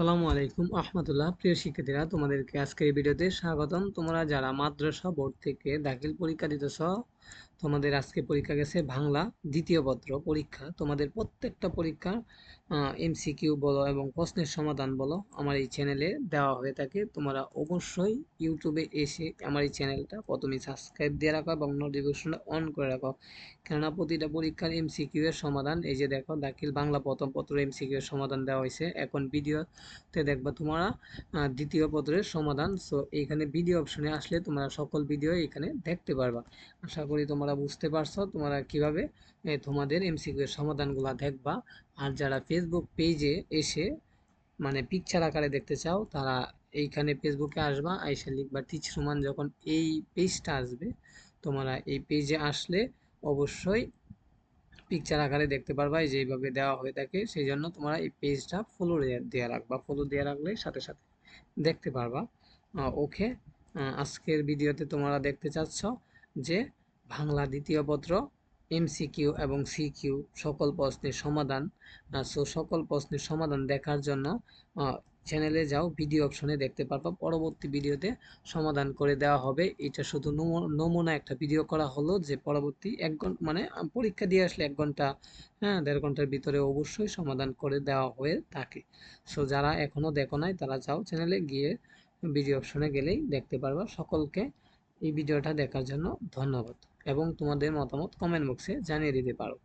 আসসালামু আলাইকুম আহমতুল্লাহ প্রিয় শিক্ষার্থীরা, তোমাদেরকে আজকের ভিডিওতে স্বাগতম। তোমরা যারা মাদ্রাসা বোর্ড থেকে দাখিল পরীক্ষা দিতেছ তোমাদের আজকে পরীক্ষা গেছে বাংলা, দ্বিতীয় পত্র পরীক্ষা। তোমাদের প্রত্যেকটা পরীক্ষা এমসিকিউ বলো এবং প্রশ্নের সমাধান বলো আমার এই চ্যানেলে দেওয়া হয়ে থাকে। তোমরা অবশ্যই ইউটিউবে এসে আমার এই চ্যানেলটা প্রথমে সাবস্ক্রাইব দিয়ে রাখো এবং নোটিফিকেশনটা অন করে রাখো। কেননা প্রতিটা পরীক্ষার এমসিকিউ এর সমাধান, এই যে দেখো দাখিল বাংলা প্রথম পত্র এমসিকিউ এর সমাধান দেওয়া হয়েছে। এখন ভিডিওতে দেখবা তোমরা দ্বিতীয় পত্রের সমাধান। সো এইখানে ভিডিও অপশনে আসলে তোমরা সকল ভিডিও এখানে দেখতে পারবা। আশা করি তোমরা বুঝতে পারছ, তোমরা কীভাবে তোমাদের এমসিকিউ এর সমাধানগুলো দেখবা। আর যারা ফেসবুক পেজে এসে মানে পিকচার আকারে দেখতে চাও, তারা এইখানে ফেসবুকে আসবা আইসা লিখবা টিচ রুমান যখন এই পেজটা আসবে, তোমরা এই পেজে আসলে অবশ্যই পিকচার আকারে দেখতে পারবা যেইভাবে দেওয়া হয়ে থাকে, সেই জন্য তোমরা এই পেজটা ফলো দেওয়া রাখবা। ফলো দেওয়া রাখলে সাথে সাথে দেখতে পারবা। ওকে আজকের ভিডিওতে তোমরা দেখতে চাচ্ছ যে বাংলা দ্বিতীয় পত্র এমসিকিউ এবং সিকিউ সকল প্রশ্নের সমাধান সো সকল প্রশ্নের সমাধান দেখার জন্য চ্যানেলে যাও ভিডিও অপশনে দেখতে পারবা। পরবর্তী ভিডিওতে সমাধান করে দেওয়া হবে। এটা শুধু নমুনা একটা ভিডিও করা হলো যে পরবর্তী এক ঘণ্টা মানে পরীক্ষা দিয়ে আসলে এক ঘণ্টা হ্যাঁ দেড় ঘণ্টার ভিতরে অবশ্যই সমাধান করে দেওয়া হয়ে থাকে। সো যারা এখনও দেখো নাই, তারা যাও চ্যানেলে গিয়ে ভিডিও অপশনে গেলেই দেখতে পারবা। সকলকে এই ভিডিওটা দেখার জন্য ধন্যবাদ। এবং তোমাদের মতামত কমেন্ট বক্সে জানিয়ে দিতে পারো।